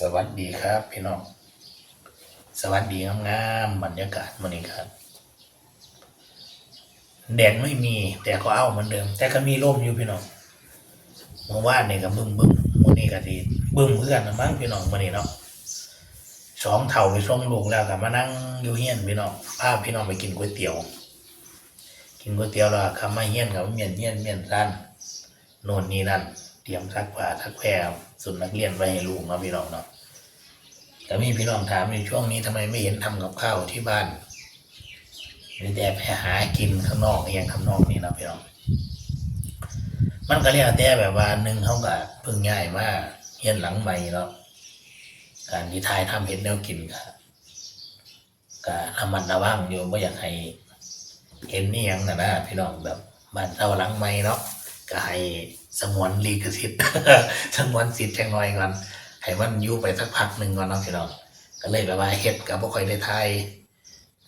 สวัสดีครับ พี่น้อง สวัสดีงามๆบรรยากาศวันนี้ครับแดดไม่มี แต่ก็เอาเหมือนเดิม แต่ก็มีร่มอยู่พี่น้องเมื่อวานนี่ก็บึ้มบึ้มวันนี้ก็ดีบึ้มเพื่อนนะมั้งพี่น้องวันนี้เนาะสองเท่าไปส่งลูกแล้วก็มานั่งอยู่เฮียนพี่น้องพาพี่น้องไปกินก๋วยเตี๋ยว กินก๋วยเตี๋ยวแล้วคำมาเฮียนกับเมียนเฮียนเมียนสั้นโน่นนี่นั่น เตรียมซักผ้าซักแพรสุดนักเรียนไว้ให้ลูกเนาะพี่น้องเนาะแต่มีพี่น้องถามในช่วงนี้ทำไมไม่เห็นทำกับข้าวที่บ้านมีแต่ไปหากินข้างนอกเองข้างนอกนี่นะพี่น้องมันก็เรียกแต่แบบว่าหนึ่งเขาก็เพิ่งง่ายมากเฮียนหลังใหม่เนาะการที่ทายทำเห็นแนวกินก็ก็ระมัดระวังอยู่ไม่อยากให้เห็นนี่ยังนะนะพี่น้องแบบบ้านเราหลังใหม่เนาะก็ให้ สงวนลีกสิทธิ์สงวนสิทธิ์จังน่อยก่อนให้มันอยู่ไปสักพักหนึ่งก่อนเนาะพี่น้องก็เลยแบบว่าเฮ็ดกับบ่ค่อยได้ทาย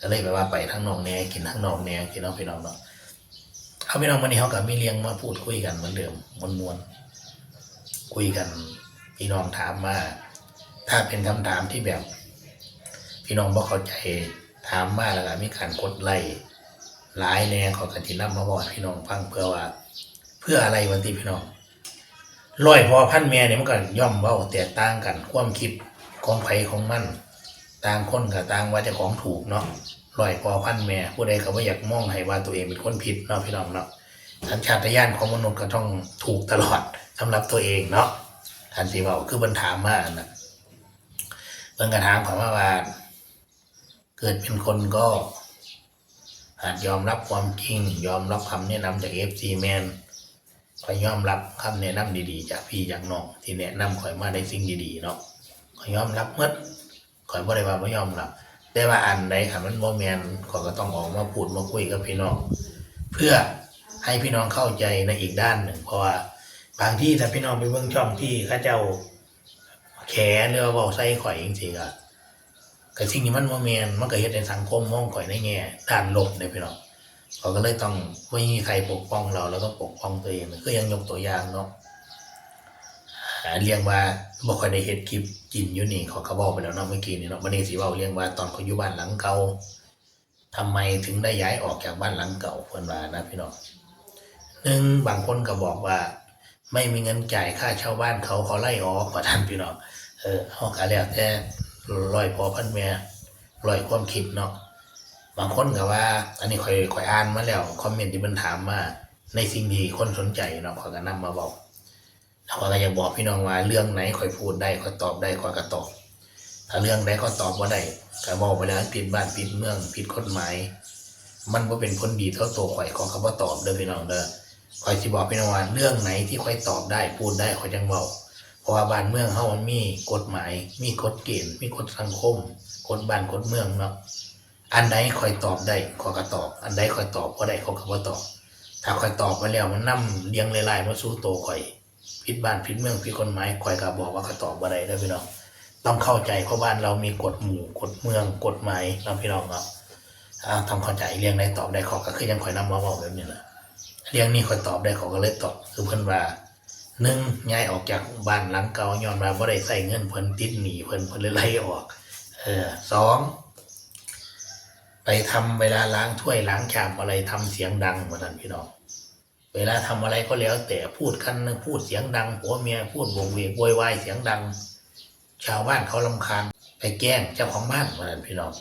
ก็เลยแบบว่าไปทั้งนองแหน่กินทั้งนองแหน่พี่น้องพี่น้องเนาะเอาพี่น้องวันนี้เขากับมีเลี้ยงมาพูดคุยกันเหมือนเดิมมวนๆคุยกันพี่น้องถามมาถ้าเป็นคำถามที่แบบ พี่น้องบ่เข้าใจถามมาแล้วก็มีการกดไลค์หลายแน่ขอกันที่นำมาบอกพี่น้องฟังเพื่อว่า พื่ออะไรวันที่พี่น้องร้อยพอพันแม่เนี่ยมันก็ย่อมเว้าแตกต่างกันความคิดของไผของมัน ต่างคนกับต่างว่าจะของถูกเนาะร้อยพอพันแม่ผู้ใดก็ว่าอยากมองให้ว่าตัวเองเป็นคนผิดเนาะพี่น้องเนาะสัญชาตญาณของมนุษย์ก็ต้องถูกตลอดสำหรับตัวเองเนาะทันทีว่าคือบันถามมานะเบิ่งกระถามผมว่าว่าเกิดเป็นคนก็อาจยอมรับความจริง ยอมรับคำแนะนำจากเอฟซีแมน ขอยยอมรับคำแนะนำดีๆ จากพี่จากน้องที่แนะนำข่อยมาในสิ่งดีๆเนาะขอยยอมรับเมื่อข่อยบ่ได้ว่าบ่ยอมรับ แต่ว่าอันใดค่ะมันบ่แมนขอยก็ต้องออกมาพูดมาคุยกับพี่น้อง เพื่อให้พี่น้องเข้าใจในอีกด้านหนึ่งเพราะว่าบางที่ถ้าพี่น้องไปเบิ่งช่องที่เขาเจ้าแขหรือว่าเว้าใส่ข่อยจริงๆอะก็สิ่งที่มันบ่แมนมันก็เฮ็ดให้สังคมมองข่อยในแง่ด้านลบเด้พี่น้อง เขาก็เลยต้องไม่มีใครปกป้องเราเราต้องปกป้องตัวเองก็ยังยกตัวอย่างเนาะเรียกว่าบ่ค่อยได้เฮ็ดคลิปกินอยู่นี่เขาก็บอกไปแล้วเนาะเมื่อกี้นี่เนาะวันนี้สิเว้าเรียกว่าตอนเขาอยู่บ้านหลังเก่าทำไมถึงได้ย้ายออกจากบ้านหลังเก่าเพิ่นว่านะพี่น้องหนึ่งบางคนก็บอกว่า ไม่มีเงินจ่ายค่าเช่าบ้านเขาเขาไล่ออกว่าท่านพี่น้องเออเฮาก็แล้วแต่ร้อยพอพันแม่ร้อยความคิดเนาะ บางคนก็ว่า อันนี้คอยคอยอ่านมาแล้วคอมเมนต์ที่มันถามมาในสิ่งที่คนสนใจเนาะขอยก็นำมาบอกแล้วก็อยากบอกพี่น้องว่าเรื่องไหนคอยพูดได้คอยตอบได้คอยก็ตอบถ้าเรื่องใดก็ตอบว่าได้ก็บอกไปแล้วผิดบ้านผิดเมืองผิดกฎหมาย มันบ่เป็นผลดีเท่าตัวข่อยขอคำว่าตอบเด้อพี่น้องเด้อข่อยสิบอกพี่น้องว่าเรื่องไหนที่ข่อยตอบได้พูดได้ข่อยจังเว้าเพราะว่าบ้านเมืองเฮามันมีกฎหมาย มีกฎเกณฑ์มีกฎสังคมกฎบ้านกฎเมืองเนาะ อันใดคอยตอบได้ขอยก็ตอบ อันใดคอยตอบก็ได้เขาก็บ่ตอบ ถ้าคอยตอบมาแล้วมันนํเลี้ยงลายๆมาสู้โตวข่อยผิดบ้านผิดเมืองผิดกฎหมายข่อยก็บอกว่าเขาตอบบ่ได้เด้อพี่น้องต้องเข้าใจเพราะบ้านเรามีกฎหมู่กฎเมืองกฎหมายเนาพี่น้องเนาะอ่าทำเข้าใจเรียงใดตอบได้ขอก็คือยังข่อยนำมาบอกแบบนี้แหละเรียงนี้ข่อยตอบได้ขาก็เลยตอบคือเพิ่นว่าหนึ่งย้ายออกจากบ้านหลังเก่าย้อนว่าบ่ได้ใส่เงินเพิ่นติดหนีเพิ่นเพิ่นเลยไล่ออก เออสอง ไปทำเวลาล้างถ้วยล้างชามอะไรทำเสียงดังเหมือนกันพี่น้อง เวลาทำอะไรก็แล้ว แต่พูดกันพูดเสียงดังผัวเมียพูดวกเวกโวยวายเสียงดัง ชาวบ้านเขาลำคาญไปแกล้งเจ้าของบ้านเหมือนกันพี่น้อง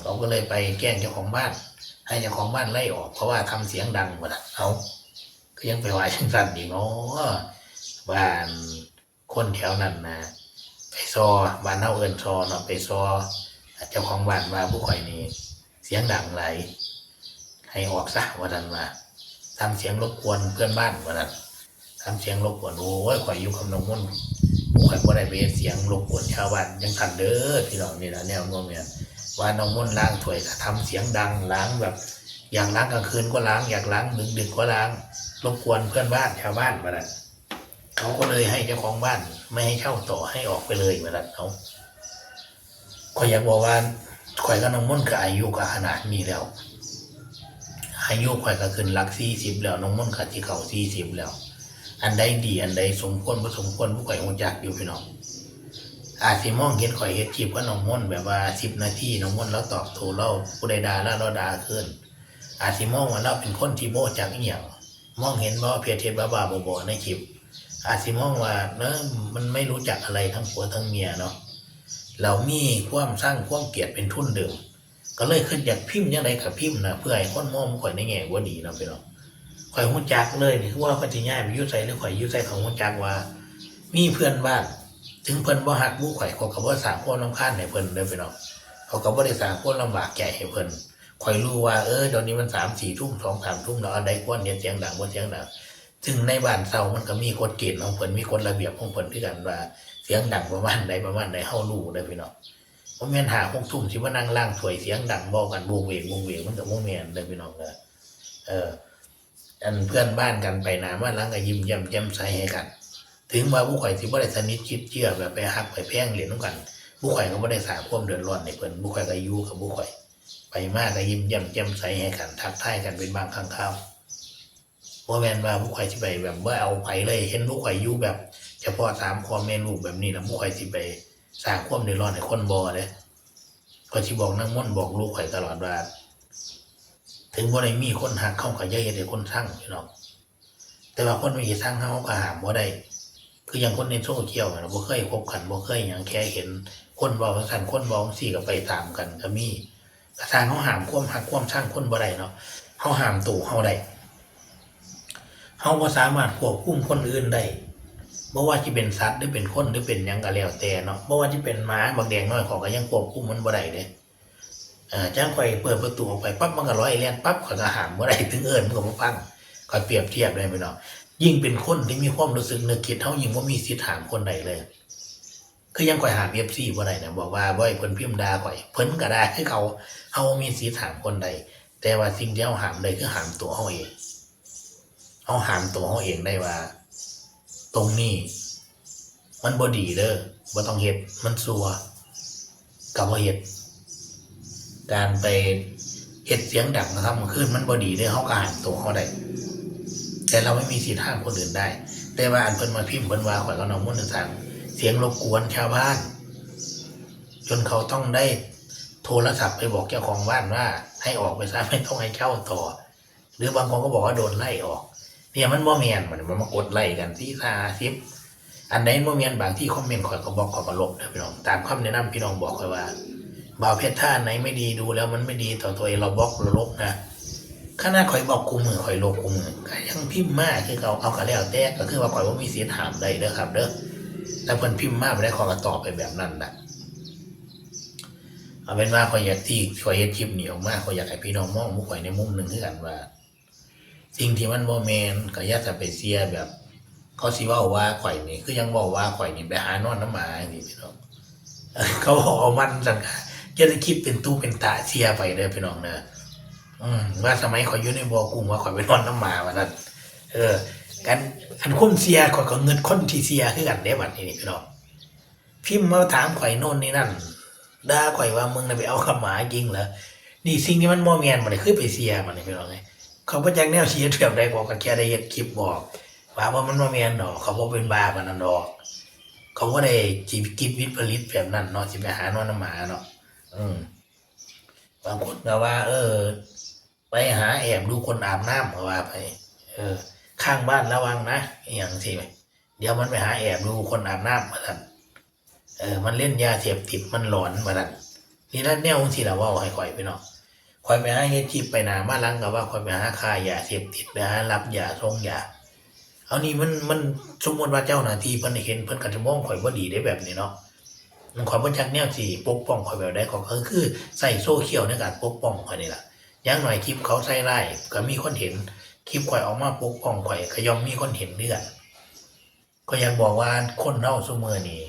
เขาก็เลยไปแกล้งเจ้าของบ้าน ให้เจ้าของบ้านไล่ออกเพราะว่าทำเสียงดังเหมือนกันเขาก็ยังไปว่าชังสั่นอีกเนาะบ้านคนแถวนั้นนะไปซอบ้านเฮาเอินซอเนาะไปซอเจ้าของบ้านว่าผู้ข่อยนี่ เสียงดังไหลให้ออกซะว่าดันมาทำเสียงรบกวนเพื่อนบ้านว่าดันทำเสียงรบกวนโอ้ยข่อยอยู่คำนองมุ่นข่อยบ่ได้ไปเฮ็ดเสียงรบกวนชาวบ้านยังทันเด้อพี่น้องนี่นะแนวโน้มเนี่ยว่าน้องมุ่นล้างถ้วยทำเสียงดังล้างแบบ อยากล้างกลางคืนก็ล้างอยากล้างดึกดึกก็ล้างรบกวนเพื่อนบ้านชาวบ้านว่าดันเขาก็เลยให้เจ้าของบ้าน ไม่ให้เช่าต่อให้ออกไปเลยว่าดันเขาข่อยอยากบอกว่า ข่อยก็น้องม่นก็อายุก็ขนาดนี้แล้ว อายุข่อยก็ขึ้นหลักสี่สิบแล้วน้องม่นก็ที่เขาสี่สิบแล้ว อันใดดีอันใดสมควรบ่สมควรผู้ข่อยคงจักอยู่พี่น้องอาจสิมองเห็นข่อยเฮ็ดคลิปว่าน้องม่นแบบว่าสิบนาทีน้องม่นแล้วตอบโทรเราผู้ใดด่าแล้วเราด่าขึ้น อาจสิมองว่าเราเป็นคนที่โมจากเอีหยังมองเห็นว่าเพียรเทศบ้าบอในคลิปอาจสิมองว่าเนอะมันไม่รู้จักอะไรทั้งผัวทั้งเมียเนาะ เรามีความสร้างความเกลียดเป็นทุนเดิม ก็เลยขึ้นอยากพิมพ์ยังไงกับพิมพ์นะเพื่อให้คนมองข่อยในแง่ว่าดีเนาะพี่น้องข่อยหุ่นจักเลยนี่ว่าเขาจะย้ายไปยุ่ใส่หรือข่อยยุ่ใส่ของหุ่นจักว่า มีเพื่อนบ้าน ถึงเพิ่นบ่ฮักหมู่ข่อยเขาก็บ่สางความรำคาญให้เพิ่นเด้อพี่น้องเขาก็บ่ได้สางความลำบากใจให้เพิ่นข่อยรู้ว่าเออเดี๋ยวนี้มัน3 4ทุ่ม2 3ทุ่มแล้วอันใดควรเนี่ยเสียงดังบ่าเสียงดังถึงในบ้านเซามันก็มีกฎเกณฑ์ของเพิ่นมีกฎระเบียบของเพิ่นคือกันว่า เสียงดังประมาณใดประมาณใดเฮารู้เด้พี่น้องบ่แม่นหา6ทุ่มสิมานั่งล่างถวยเสียงดังเว้ากันวงเวงวงเวงมันก็บ่แม่นเด้พี่น้องเด้อเอออันเพื่อนบ้านกันไปหนามาหลังก็ยิ้มแย้มแจ่มใสให้กัน ถึงว่าผู้ข่อยสิบ่ได้สนิทชิดเชื่อแบบไปฮักไปแพงเหรียญน้ำกันผู้ข่อยก็บ่ได้สาความเดือดร้อนในเพิ่นผู้ข่อยก็อยู่กับผู้ข่อย ไปมากก็ยิ้มแย้มแจ่มใสให้กัน ทักทายกันเป็นบางครั้งคราวบ่แม่นว่าผู้ข่อยสิไปแบบบ่เอาไผเลย เห็นผู้ข่อยอยู่แบบ เฉพาะสามพ่อแม่ลูกแบบนี้แล้วผู้ข่อยสิไปสร้างความเดือดร้อนให้คนบ่เด้ข่อยสิบอกนางม่อนบอกลูกข่อยตลอดว่า ถึงบ่ได้มีคนหักเข้ากับย่าเฮ็ดให้คนสร้างพี่น้องแต่ว่าคนมีสร้างเขาก็หามบ่ได้คืออย่างคนในโซเชียลนะบ่เคยพบกันบ่เคยหยังแค่เห็น คนเว้าสั่นคนเว้าสี่ก็ไปตามกันก็มีกระทางเขาหามความหักความช่างคนบ่ได้เนาะเขาหามตู่เขาได้เขาบ่สามารถควบคุมคนอื่นได้ บ่ว่าจะเป็นสัตว์หรือเป็นคนหรือเป็นยังก็แล้วแต่เนาะบ่ว่าจะเป็นหมาบางแดงน้อยของก็ยังควบคุมมันบ่ได้เด้เอ่อจ้างข่อยเปิดประตูออกไปปั๊บมันก็ร้อยเลียนปั๊บข่อยก็หามเมื่อไรถึงเอิญมันก็มาฟังข่อยเปรียบเทียบเลยพี่น้องยิ่งเป็นคนที่มีความรู้สึกนึกคิดเท่ายิ่งว่ามีสิทธิ์ถามคนใดเลย คือยังข่อยหามเอฟซีว่าไรนะบอกว่าบ่อยเพิ่นพิมพ์ด่าข่อยเพิ่นก็ได้คือเขาเฮามีสิทธิ์ถามคนใดแต่ว่าสิ่งที่เฮาหามได้คือหามตัวเฮาเองเฮาหามตัวเฮาเองได้ว่า ตรงนี้ มันบ่ดีเด้อบ่ต้องเฮ็ดมันซัวกับบ่เฮ็ดการไปเฮ็ดเสียงดังนะครับมันขึ้นมันบอดีได้เขาก็หันตัวเขาได้แต่เราไม่มีสิทธิ์ห้ามคนอื่นได้ แต่ว่าอันเพิ่นมาพิมพ์เพิ่นว่าข่อยก็น้องมุ่นสั่งเสียงรบกวนชาวบ้าน จนเขาต้องได้โทรศัพท์ไปบอกเจ้าของบ้านว่า ให้ออกไปซะไม่ต้องให้เช่าต่อ หรือบางคนก็บอกว่าโดนไล่ออก เนี่ยมันบ่แม่นมันมันมากดไล่กันที่ซาซิปอันไหนบ่แม่นบางที่คอมเมนต์ข่อยก็บอกขอยก็ลบนะพี่น้องตามคำแนะนำพี่น้องบอกข่อยว่าบ่าวเพชรท่าไหนไม่ดีดูแล้วมันไม่ดีต่อตัวเองเราบล็อกเราลบนะขนาข่อยบอกกูมือข่อยลบกูมือก็ยังพิมพ์มากคือเขาเอากันแล้วแต่ก็คือว่าข่อยว่ามีเสียถามได้เด้อครับเด้อแต่เพิ่นพิมพ์มากไปได้ขอยก็ตอบไปแบบนั้นนะเอาเป็นว่าข่อยอยากที่ข่อยเฮ็ดคลิปนี้ออกมาข่อยอยากให้พี่น้องมองมุกข่อยในมุมหนึ่งคือกันว่า สิ่งที่มันบ่แมนก็อย่าจะไปเสียแบบ เขาสิเว้าว่าข่อยนี่คือยังบอกว่าข่อยนี่ไปหานอนน้ำหมาอย่างนี้พี่น้องเออเขาบอกเอามันจังค่ะจะได้คิดเป็นตู้เป็นตาเสียไปเลยพี่น้องนะอืมว่าสมัยข่อยอยู่ในบ่อกุ้งว่าข่อยไปนอนน้ำหมาวันนั้นเออกันอันคนเสียข่อยก็เงินคนที่เสียคือกันเด้บัดนี้นี่พี่น้องพิมพ์มาถามข่อยโน่นนี่นั่นด่าข่อยว่ามึงน่ะไปเอาขมาจริงเหรอนี่สิ่งที่มันบ่แม่นมันคือไปเสียมันนี่พี่น้องไง เขาบ่จักแนวเสียเทียบได้บอกกันแค่ได้เฮ็ดคลิปบอกว่าว่ามันบ่แม่นดอก เขาบ่เป็นบ้าปานนั้นดอก เขาบ่ได้จีบกินวิตผลิตแบบนั้นเนาะสิไปหานอนน้ำหมาเนาะอืมบางคนก็ว่า เออ ไปหาแอบดูคนอาบน้ำก็ว่าไป เออ ข้างบ้านระวังนะอย่างสิเดี๋ยวมันไปหาแอบดูคนอาบน้ำมาทันเออ มันเล่นยาเสพติดมันหลอนมาทันนี่นั่นแนวที่เราว่าให้ข่อยไปเนาะ ข่อยไปหาเฮ็ดจีบไปหนามาลังกับว่าข่อยไปหาค่ายาเสพติดไปหารับยาส่งยาเอานี่มันมันสมมติว่าเจ้าหน้าที่เพิ่นเห็นเพิ่นก็จะมองข่อยบ่ดีได้แบบนี้เนาะมันขอยบ่จักแนวสิปกป้องข่อยแบบใดก็คือคือใส่โซ่เชียลในการปกป้องข่อยนี่ล่ะอย่างหน่อยคลิปเขาใส่ไล่ก็มีคนเห็นคลิปข่อยออกมาปกป้องข่อยก็ย่อมมีคนเห็นเดือนก็ยังบอกว่าคนเฮาซุมื้อนี้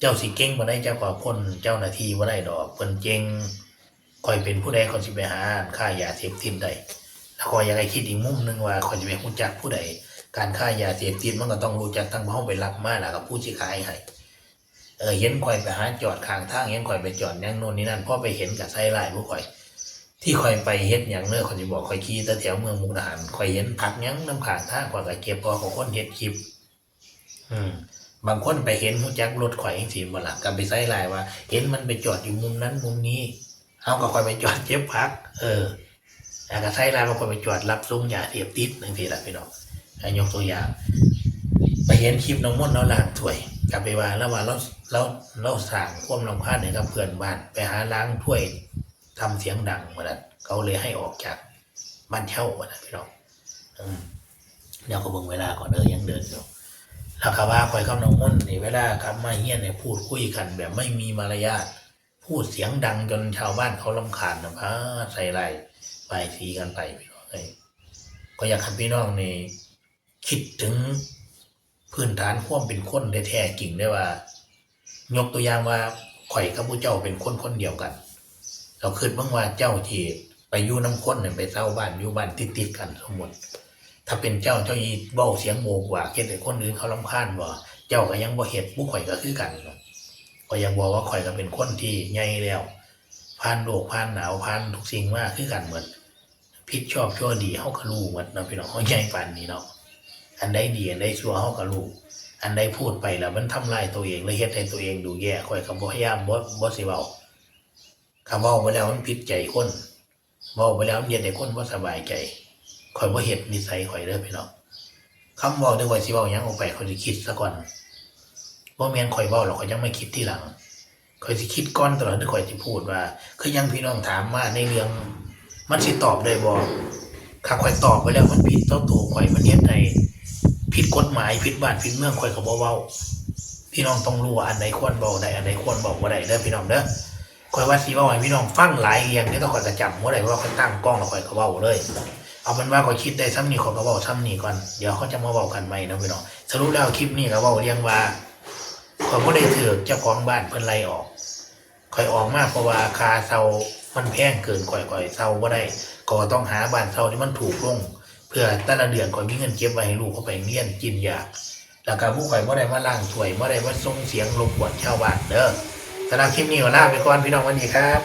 เจ้าสิเก่งบ่ได้เจ้าก็พ้นเจ้าหน้าที่บ่ได้ดอกเพิ่นเก่ง ข่อยเป็นผู้ใดข่อยสิไปหาค่ายาเสพติดได้แล้วข่อยยากให้คิดอีกมุมหนึงว่าข่อยสิไปรู้จักผู้ใดการค่ายาเสพติดมันก็ต้องรู้จักทั้งเฮาไปรับมาแล้วก็ผู้สิขายให้เออเห็นข่อยไปหาจอดข้างทางเห็นข่อยไปจอดย่งโน่นนี่นั่นพอไปเห็นกับไส้ลายผู้ข่อย ที่ข่อยไปเฮ็ดอย่างเนื้อข่อยจะบอกข่อยขี่แต่แถวเมืองมุกดาหารข่อยเห็นผักยังน้ำขางทางข่อยก็เก็บพอของคนเฮ็ดคลิป อืมบางคนไปเห็นหูจักรถข่อยจังซี่บล่ะก็ไปใส่ลายว่า เห็นมันไปจอดอยู่มุมนั้นมุมนี้ เฮาก็คอยไปจอดเจ็บพัก เออแล้วก็ใส่ลายว่าค่อยไปจอดรับส่งยาเสพติดจังซี่ล่ะพี่น้องให้ยกตัวอย่างไปเห็นคลิปน้องมดเราล้างถ้วย กลับไปว่าแล้วว่าเราเราเราสั่งความรำคาญเนี่ยกับเพื่อนบ้าน ไปหาล้างถ้วยทำเสียงดังมาแล้วเขาเลยให้ออกจากบ้านเช่ามาแล้วพี่น้องเดี๋ยวก็เบิ่งเวลาก่อนเด้อยังเดินอยู่แล้วก็ว่าคอยกับน้องมดนี่เวลากลับมาเฮียนเนี่ยพูดคุยกันแบบไม่มีมารยาท พูดเสียงดังจนชาวบ้านเขาลำคาญนะพาใส่ไรไปสีกันไปพี่น้องเอ้ยก็อยากให้พี่น้องนี่คิดถึงพื้นฐานความเป็นคนได้แท้จริงได้ว่า ยกตัวอย่างว่าข่อยกับผู้เจ้าเป็นคนคนเดียวกัน เราคิดบ้างว่าเจ้าที่ไปยู่น้ำคนเนี่ยไปเช่าบ้านอยู่บ้านติดๆกันสมมติถ้าเป็นเจ้าเจ้าอีเบ้าเสียงโมกว่าเฮ็ดให้คนอื่นเขาลำคาญบ่าเจ้าก็ยังบ่เฮ็ดผู้ข่อยก็คือกัน ก็ยังบอกว่าข่อยก็เป็นคนที่ใหญ่แล้วผ่านโลกผ่านหนาวผ่านทุกสิ่งมาคือกันเหมดผิดชอบชั่วดีเฮาก็รู้หมดเนาะพี่น้องเฮาใหญ่ปานนี้เนาะอันใดดีอันใดชั่วเฮาก็รู้อันใดพูดไปแล้วมันทำลายตัวเองแล้วเฮ็ดให้ตัวเองดูแย่ข่อยก็บ่พยายามบ่บ่สิเว้าคำเว้าไปแล้วมันผิดใจคนเว้าไปแล้วมันเฮ็ดให้คนบ่สบายใจข่อยบ่เฮ็ดนิสัยข่อยเด้อพี่น้องคำเว้าที่ข่อยสิเว้าหยังออกไปข่อยสิคิดซะก่อน บ่แม่นข่อยเว้าหรอกข่อยยังไม่คิดที่หลังข่อยสิคิดก่อนตลอดที่ข่อยสิพูดว่า คือยังพี่น้องถามมาในเรื่อง มันสิตอบได้บ่ถ้าข่อยตอบไปแล้วมันผิดต่อตัวข่อยมันเฮ็ดให้ผิดกฎหมายผิดบ้านผิดเมืองข่อยก็บ่เว้าพี่น้องต้องรู้ว่าอันไหนควรเว้าได้อันไหนควรบอกบ่ได้เด้อพี่น้องเด้อข่อยว่าสิเว้าให้พี่น้องฟังหลายอย่างนี่ต้องข่อยก็จำบ่ได้เพราะว่าข่อยตั้งกล้องแล้วข่อยก็เว้าเลยเอาเป็นว่าข่อยคิดได้ซ้ำนี่ข่อยก็เว้าซ้ำนี่ก่อน เดี๋ยวเขาจะมาเว้ากันใหม่นะพี่น้องสรุปแล้วคลิปนี้ก็เว้าเรียงว่า ข่อยบ่ได้ถือเจ้าของบ้านเพิ่นไล่ออกข่อยออกมาเพราะว่าคาเซามันแพงเกินข่อยข่อยเซาบ่ได้ก็ต้องหาบ้านเซาที่มันถูกลง เพื่อแต่ละเดือนข่อยมีเงินเก็บไว้ให้ลูกเขาไปเรียนกินยาแล้วก็ผู้ข่อยบ่ได้มาล่างถวยบ่ได้มาส่งเสียงรบกวนชาวบ้านเด้อสำหรับคลิปนี้ก็ลาไปก่อนพี่น้องวันนี้ครับ